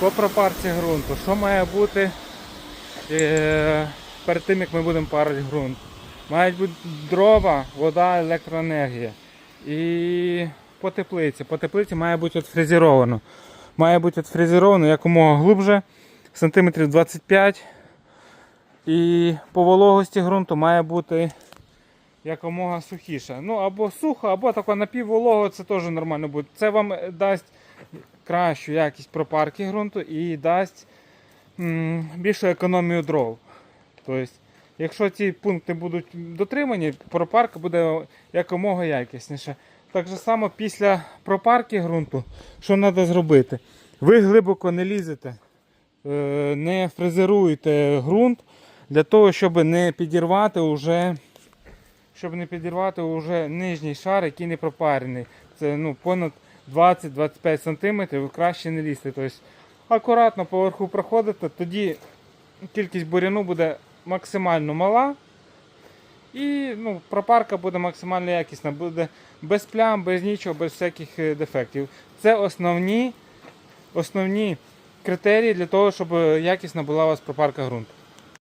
по пропарці ґрунту, що має бути е, перед тим, як ми будемо парити ґрунт. Мають бути дрова, вода, електроенергія. І по теплиці. По теплиці має бути відфрезеровано. Має бути відфрезеровано якомога глибше, сантиметрів 25. І по вологості ґрунту має бути якомога сухіше. Ну або сухо, або тако напівволого, це теж нормально буде. Це вам дасть кращу якість пропарки ґрунту і дасть м, більшу економію дров. Тобто, якщо ці пункти будуть дотримані, пропарка буде якомога якісніше. Так же само після пропарки ґрунту, що треба зробити? Ви глибоко не лізете, е, не фрезеруєте ґрунт для того, щоб не підірвати уже, щоб не підірвати уже нижній шар, який не пропарений. Це ну, понад 20-25 см, краще не лізьте. Тобто, акуратно поверху проходите, тоді кількість буряну буде максимально мала. І ну, пропарка буде максимально якісна, буде без плям, без нічого, без всяких е, дефектів. Це основні, основні критерії для того, щоб якісна була у вас пропарка ґрунту.